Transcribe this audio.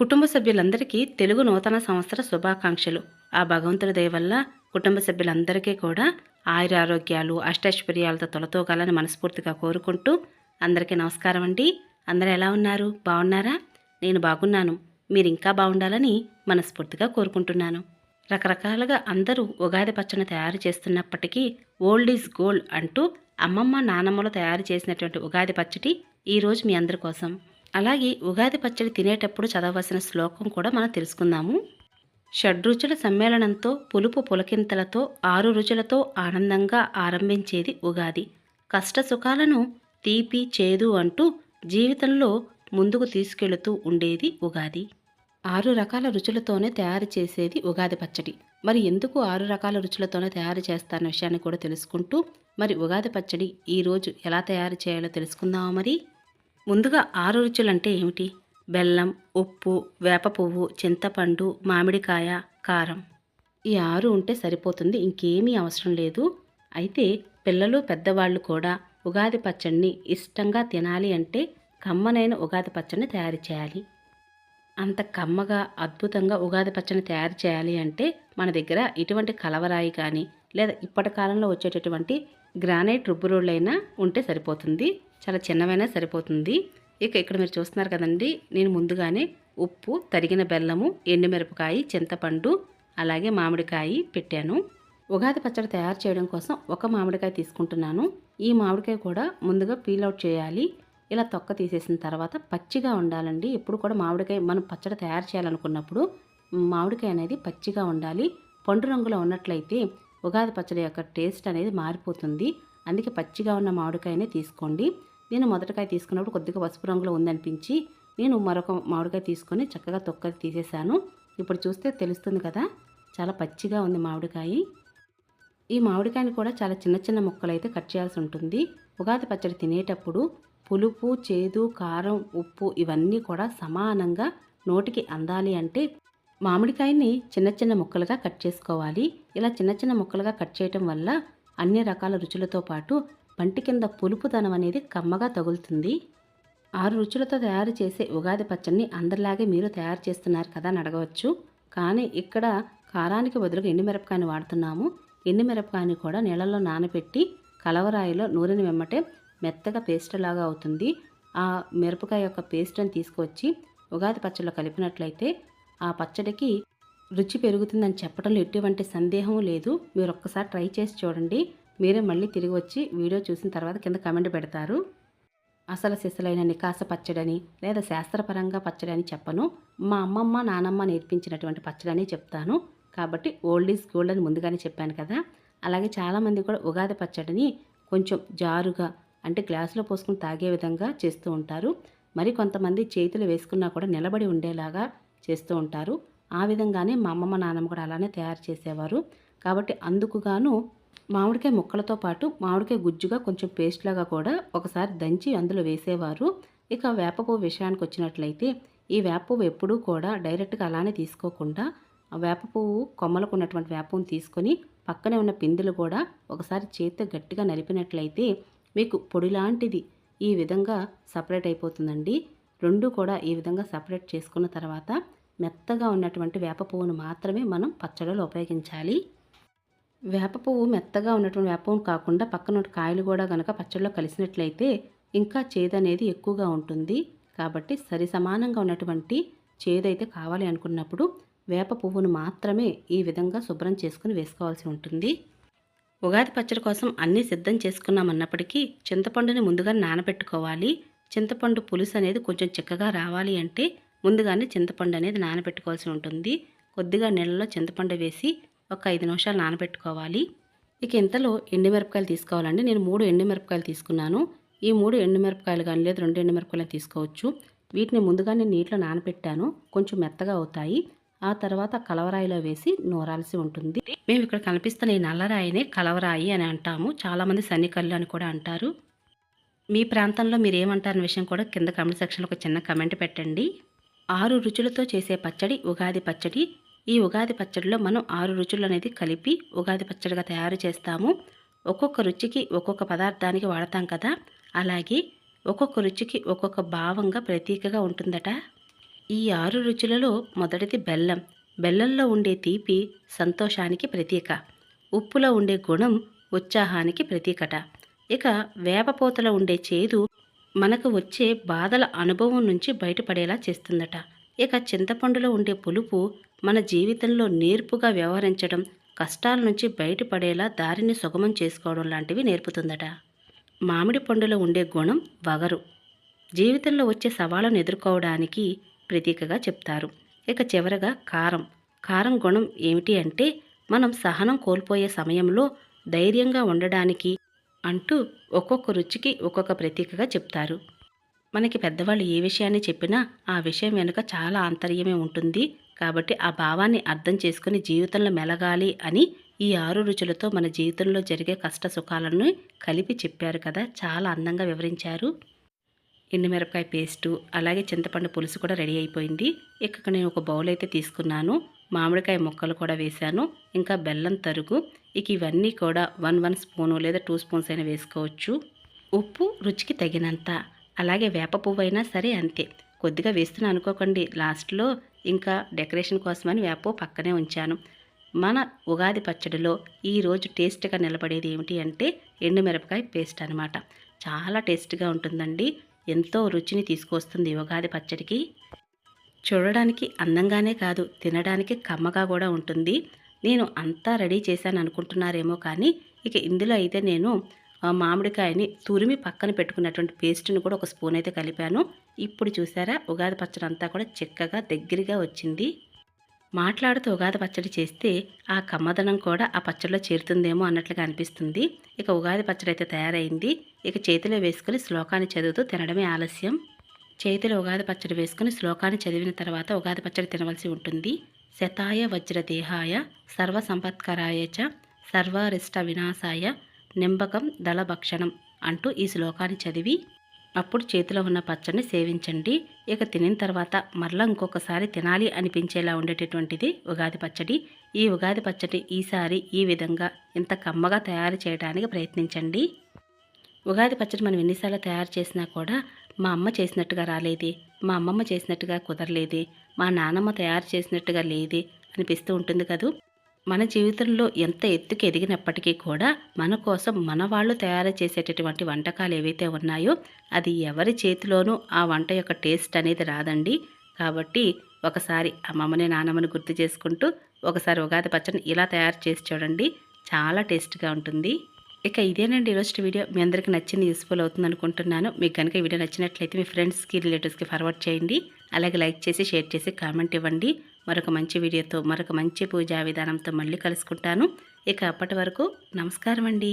కుటుంబ సభ్యులందరికీ తెలుగు నూతన సంవత్సర శుభాకాంక్షలు. ఆ భగవంతుడి దయ వల్ల కుటుంబ సభ్యులందరికీ కూడా ఆయురారోగ్యాలు అష్టైశ్వర్యాలతో తొలతోగాలని మనస్ఫూర్తిగా కోరుకుంటూ అందరికీ నమస్కారం అండి. అందరూ ఎలా ఉన్నారు? బాగున్నారా? నేను బాగున్నాను. మీరు ఇంకా బాగుండాలని మనస్ఫూర్తిగా కోరుకుంటున్నాను. రకరకాలుగా అందరూ ఉగాది పచ్చడి తయారు చేస్తున్నప్పటికీ ఓల్డ్ ఈజ్ గోల్డ్ అంటూ అమ్మమ్మ నానమ్మలు తయారు చేసినటువంటి ఉగాది పచ్చడి ఈరోజు మీ అందరి కోసం. అలాగే ఉగాది పచ్చడి తినేటప్పుడు చదవలసిన శ్లోకం కూడా మనం తెలుసుకుందాము. షడ్రుచుల సమ్మేళనంతో పులుపు పులకింతలతో ఆరు రుచులతో ఆనందంగా ఆరంభించేది ఉగాది. కష్ట సుఖాలను తీపి చేదు అంటూ జీవితంలో ముందుకు తీసుకెళుతూ ఉండేది ఉగాది. ఆరు రకాల రుచులతోనే తయారు చేసేది ఉగాది పచ్చడి. మరి ఎందుకు ఆరు రకాల రుచులతోనే తయారు చేస్తారన్న విషయాన్ని కూడా తెలుసుకుంటూ మరి ఉగాది పచ్చడి ఈరోజు ఎలా తయారు చేయాలో తెలుసుకుందామా మరి? ముందుగా ఆరు రుచులంటే ఏమిటి? బెల్లం ఉప్పు వేప పువ్వు చింతపండు మామిడికాయ కారం. ఈ ఆరు ఉంటే సరిపోతుంది ఇంకేమీ అవసరం లేదు. అయితే పిల్లలు పెద్దవాళ్ళు కూడా ఉగాది పచ్చడిని ఇష్టంగా తినాలి అంటే కమ్మనైన ఉగాది పచ్చడిని తయారు చేయాలి. అంత కమ్మగా అద్భుతంగా ఉగాది పచ్చడిని తయారు చేయాలి అంటే మన దగ్గర ఇటువంటి కలవరాయి కానీ లేదా ఇప్పటి కాలంలో వచ్చేటటువంటి గ్రానైట్ రుబ్బురోళ్ళైనా ఉంటే సరిపోతుంది. చాలా చిన్నవైనా సరిపోతుంది. ఇక ఇక్కడ మీరు చూస్తున్నారు కదండి నేను ముందుగానే ఉప్పు తరిగిన బెల్లము ఎండుమిరపకాయ చింతపండు అలాగే మామిడికాయ పెట్టాను. ఉగాది పచ్చడి తయారు చేయడం కోసం ఒక మామిడికాయ తీసుకుంటున్నాను. ఈ మామిడికాయ కూడా ముందుగా పీల్ అవుట్ చేయాలి. ఇలా తొక్క తీసేసిన తర్వాత పచ్చిగా ఉండాలండి. ఎప్పుడు కూడా మామిడికాయ మనం పచ్చడి తయారు చేయాలనుకున్నప్పుడు మామిడికాయ అనేది పచ్చిగా ఉండాలి. పండు రంగులో ఉన్నట్లయితే ఉగాది పచ్చడి యొక్క టేస్ట్ అనేది మారిపోతుంది. అందుకే పచ్చిగా ఉన్న మామిడికాయనే తీసుకోండి. నేను మొదటికాయ తీసుకున్నప్పుడు కొద్దిగా పసుపు రంగులో ఉందనిపించి నేను మరొక మామిడికాయ తీసుకొని చక్కగా తొక్క తీసేశాను. ఇప్పుడు చూస్తే తెలుస్తుంది కదా చాలా పచ్చిగా ఉంది మామిడికాయ. ఈ మామిడికాయని కూడా చాలా చిన్న చిన్న ముక్కలు అయితే కట్ చేయాల్సి ఉంటుంది. ఉగాది పచ్చడి తినేటప్పుడు పులుపు చేదు కారం ఉప్పు ఇవన్నీ కూడా సమానంగా నోటికి అందాలి అంటే మామిడికాయని చిన్న చిన్న ముక్కలుగా కట్ చేసుకోవాలి. ఇలా చిన్న చిన్న ముక్కలుగా కట్ చేయటం వల్ల అన్ని రకాల రుచులతో పాటు పంటి కింద పులుపుదనం అనేది కమ్మగా తగులుతుంది. ఆరు రుచులతో తయారు చేసే ఉగాది పచ్చడిని అందరిలాగే మీరు తయారు చేస్తున్నారు కదా అని అడగవచ్చు. కానీ ఇక్కడ కారానికి బదులుగా ఎండుమిరపకాయని వాడుతున్నాము. ఎండుమిరపకాయని కూడా నీళ్ళలో నానబెట్టి కలవరాయిలో నూనెని వెమ్మటే మెత్తగా పేస్ట్ లాగా అవుతుంది. ఆ మిరపకాయ యొక్క పేస్ట్ని తీసుకొచ్చి ఉగాది పచ్చడిలో కలిపినట్లయితే ఆ పచ్చడికి రుచి పెరుగుతుందని చెప్పడంలో ఎటువంటి సందేహం లేదు. మీరు ఒక్కసారి ట్రై చేసి చూడండి. మీరే మళ్ళీ తిరిగి వచ్చి వీడియో చూసిన తర్వాత కింద కమెంట్ పెడతారు. అసలు సిసలైన నికాస పచ్చడని లేదా శాస్త్రపరంగా పచ్చడని చెప్పను. మా అమ్మమ్మ నానమ్మ నేర్పించినటువంటి పచ్చడని చెప్తాను. కాబట్టి ఓల్డ్ ఈజ్ గోల్డ్ అని ముందుగానే చెప్పాను కదా. అలాగే చాలామంది కూడా ఉగాది పచ్చడిని కొంచెం జారుగా అంటే గ్లాసులో పోసుకుని తాగే విధంగా చేస్తూ ఉంటారు. మరి కొంతమంది చేతులు వేసుకున్నా కూడా నిలబడి ఉండేలాగా చేస్తూ ఉంటారు. ఆ విధంగానే మా అమ్మమ్మ నాన్నమ్మ కూడా అలానే తయారు చేసేవారు. కాబట్టి అందుకుగాను మామిడికాయ ముక్కలతో పాటు మామిడికాయ గుజ్జుగా కొంచెం పేస్ట్ లాగా కూడా ఒకసారి దంచి అందులో వేసేవారు. ఇక వేప పువ్వు విషయానికి వచ్చినట్లయితే ఈ వేపపువ్వు ఎప్పుడూ కూడా డైరెక్ట్గా అలానే తీసుకోకుండా వేపపువ్వు వేప పువ్వు కొమ్మలకు ఉన్నటువంటి వేప తీసుకొని పక్కనే ఉన్న పిందెలు కూడా ఒకసారి చేతితో గట్టిగా నలిపినట్లయితే మీకు పొడి లాంటిది ఈ విధంగా సపరేట్ అయిపోతుందండి. రెండు కూడా ఈ విధంగా సపరేట్ చేసుకున్న తర్వాత మెత్తగా ఉన్నటువంటి వేప పువ్వును మాత్రమే మనం పచ్చడిలో ఉపయోగించాలి. వేప పువ్వు మెత్తగా ఉన్నటువంటి వేప పువ్వు కాకుండా పక్కన కాయలు కూడా కనుక పచ్చడిలో కలిసినట్లయితే ఇంకా చేదు అనేది ఎక్కువగా ఉంటుంది. కాబట్టి సరి సమానంగా ఉన్నటువంటి చేదు అయితే కావాలి అనుకున్నప్పుడు వేప పువ్వును మాత్రమే ఈ విధంగా శుభ్రం చేసుకుని వేసుకోవాల్సి ఉంటుంది. ఉగాది పచ్చడి కోసం అన్నీ సిద్ధం చేసుకున్నామన్నప్పటికీ చింతపండుని ముందుగా నానబెట్టుకోవాలి. చింతపండు పులుసు అనేది కొంచెం చిక్కగా రావాలి అంటే ముందుగానే చింతపండు అనేది నానబెట్టుకోవాల్సి ఉంటుంది. కొద్దిగా నీళ్ళలో చింతపండు వేసి ఒక ఐదు నిమిషాలు నానబెట్టుకోవాలి. ఇక ఇంతలో ఎండుమిరపకాయలు తీసుకోవాలండి. నేను మూడు ఎండుమిరపకాయలు తీసుకున్నాను. ఈ మూడు ఎండుమిరపకాయలు కానీ లేదు రెండు ఎండుమిరపకాయలు తీసుకోవచ్చు. వీటిని ముందుగానే నీటిలో నానబెట్టాను. కొంచెం మెత్తగా అవుతాయి. ఆ తర్వాత కలవరాయిలో వేసి నూరాల్సి ఉంటుంది. మేము ఇక్కడ కనిపిస్తున్న ఈ నల్లరాయినే కలవరాయి అని అంటాము. చాలామంది సన్నికల్లు అని కూడా అంటారు. మీ ప్రాంతంలో మీరు ఏమంటారన్న విషయం కూడా కింద కమెంట్ సెక్షన్లో ఒక చిన్న కమెంట్ పెట్టండి. ఆరు రుచులతో చేసే పచ్చడి ఉగాది పచ్చడి ఈ ఉగాది పచ్చడిలో మనం ఆరు రుచులు అనేది కలిపి ఉగాది పచ్చడిగా తయారు చేస్తాము. ఒక్కొక్క రుచికి ఒక్కొక్క పదార్థానికి వాడతాం కదా. అలాగే ఒక్కొక్క రుచికి ఒక్కొక్క భావంగా ప్రతీకగా ఉంటుందట. ఈ ఆరు రుచులలో మొదటిది బెల్లం. బెల్లంలో ఉండే తీపి సంతోషానికి ప్రతీక. ఉప్పులో ఉండే గుణం ఉత్సాహానికి ప్రతీకట. ఇక వేపపోతలో ఉండే చేదు మనకు వచ్చే బాధల అనుభవం నుంచి బయటపడేలా చేస్తుందట. ఇక చింతపండులో ఉండే పులుపు మన జీవితంలో నేర్పుగా వ్యవహరించడం కష్టాల నుంచి బయటపడేలా దారిని సుగమం చేసుకోవడం లాంటివి నేర్పుతుందట. మామిడి పండులో ఉండే గుణం వగరు. జీవితంలో వచ్చే సవాళ్ళను ఎదుర్కోవడానికి ప్రతీకగా చెప్తారు. ఇక చివరగా కారం. కారం గుణం ఏమిటి అంటే మనం సహనం కోల్పోయే సమయంలో ధైర్యంగా ఉండడానికి అంటూ ఒక్కొక్క రుచికి ఒక్కొక్క ప్రతీకగా చెప్తారు. మనకి పెద్దవాళ్ళు ఏ విషయాన్ని చెప్పినా ఆ విషయం వెనుక చాలా ఆంతర్యమే ఉంటుంది. కాబట్టి ఆ భావాన్ని అర్థం చేసుకుని జీవితంలో మెలగాలి అని ఈ ఆరు రుచులతో మన జీవితంలో జరిగే కష్ట సుఖాలను కలిపి చెప్పారు కదా చాలా అందంగా వివరించారు. ఎండుమిరపకాయ పేస్టు అలాగే చింతపండు పులుసు కూడా రెడీ అయిపోయింది. ఇక్కడ నేను ఒక బౌల్ అయితే తీసుకున్నాను. మామిడికాయ ముక్కలు కూడా వేశాను. ఇంకా బెల్లం తరుగు. ఇక ఇవన్నీ కూడా వన్ వన్ స్పూను లేదా టూ స్పూన్స్ అయినా వేసుకోవచ్చు. ఉప్పు రుచికి తగినంత. అలాగే వేప పువ్వు అయినా సరే అంతే. కొద్దిగా వేస్తున్నా అనుకోకండి లాస్ట్లో ఇంకా డెకరేషన్ కోసమని వేప పక్కనే ఉంచాను. మన ఉగాది పచ్చడిలో ఈరోజు టేస్ట్గా నిలబడేది ఏమిటి అంటే ఎండుమిరపకాయ పేస్ట్ అనమాట చాలా టేస్ట్గా ఉంటుందండి. ఎంతో రుచిని తీసుకొస్తుంది ఉగాది పచ్చడికి. చూడడానికి అందంగానే కాదు తినడానికి కమ్మగా కూడా ఉంటుంది. నేను అంతా రెడీ చేశాను అనుకుంటున్నారేమో కానీ ఇక ఇందులో అయితే నేను మామిడికాయని తురిమి పక్కన పెట్టుకున్నటువంటి పేస్ట్ని కూడా ఒక స్పూన్ అయితే కలిపాను. ఇప్పుడు చూసారా ఉగాది పచ్చడి అంతా కూడా చిక్కగా దగ్గరగా వచ్చింది. మాట్లాడుతూ ఉగాది పచ్చడి చేస్తే ఆ కమ్మదనం కూడా ఆ పచ్చడిలో చేరుతుందేమో అన్నట్లుగా అనిపిస్తుంది. ఇక ఉగాది పచ్చడి అయితే తయారైంది. ఇక చేతిలో వేసుకుని శ్లోకాన్ని చదువుతూ తినడమే ఆలస్యం. చేతిలో ఉగాది పచ్చడి వేసుకుని శ్లోకాన్ని చదివిన తర్వాత ఉగాది పచ్చడి తినవలసి ఉంటుంది. శతాయ వజ్రదేహాయ సర్వ సంపత్కరాయ చ సర్వారిష్ట వినాశాయ నింబకం దళభక్షణం అంటూ ఈ శ్లోకాన్ని చదివి అప్పుడు చేతిలో ఉన్న పచ్చడిని సేవించండి. ఇక తినిన తర్వాత మరలా ఇంకొకసారి తినాలి అనిపించేలా ఉండేటటువంటిది ఉగాది పచ్చడి. ఈ ఉగాది పచ్చడి ఈసారి ఈ విధంగా ఇంత కమ్మగా తయారు చేయడానికి ప్రయత్నించండి. ఉగాది పచ్చడి మనం ఎన్నిసార్లు తయారు చేసినా కూడా మా అమ్మ చేసినట్టుగా రాలేది మా అమ్మమ్మ చేసినట్టుగా కుదరలేదు మా నానమ్మ తయారు చేసినట్టుగా లేదే అనిపిస్తూ ఉంటుంది కదూ? మన జీవితంలో ఎంత ఎత్తుకు ఎదిగినప్పటికీ కూడా మన కోసం మన వాళ్ళు తయారు చేసేటటువంటి వంటకాలు ఏవైతే ఉన్నాయో అది ఎవరి చేతిలోనూ ఆ వంట యొక్క టేస్ట్ అనేది రాదండి. కాబట్టి ఒకసారి అమ్మమ్మని నానమ్మని గుర్తు చేసుకుంటూ ఒకసారి ఉగాది పచ్చడిని ఇలా తయారు చేసి చూడండి. చాలా టేస్ట్గా ఉంటుంది. ఇక ఇదేనండి ఈరోజు వీడియో. మీ అందరికీ నచ్చింది యూస్ఫుల్ అవుతుంది అనుకుంటున్నాను. మీకు కనుక ఈ వీడియో నచ్చినట్లయితే మీ ఫ్రెండ్స్కి రిలేటివ్స్కి ఫార్వర్డ్ చేయండి. అలాగే లైక్ చేసి షేర్ చేసి కామెంట్ ఇవ్వండి. మరొక మంచి వీడియోతో మరొక మంచి పూజా విధానంతో మళ్ళీ కలుసుకుంటాను. ఇక అప్పటి వరకు నమస్కారం అండి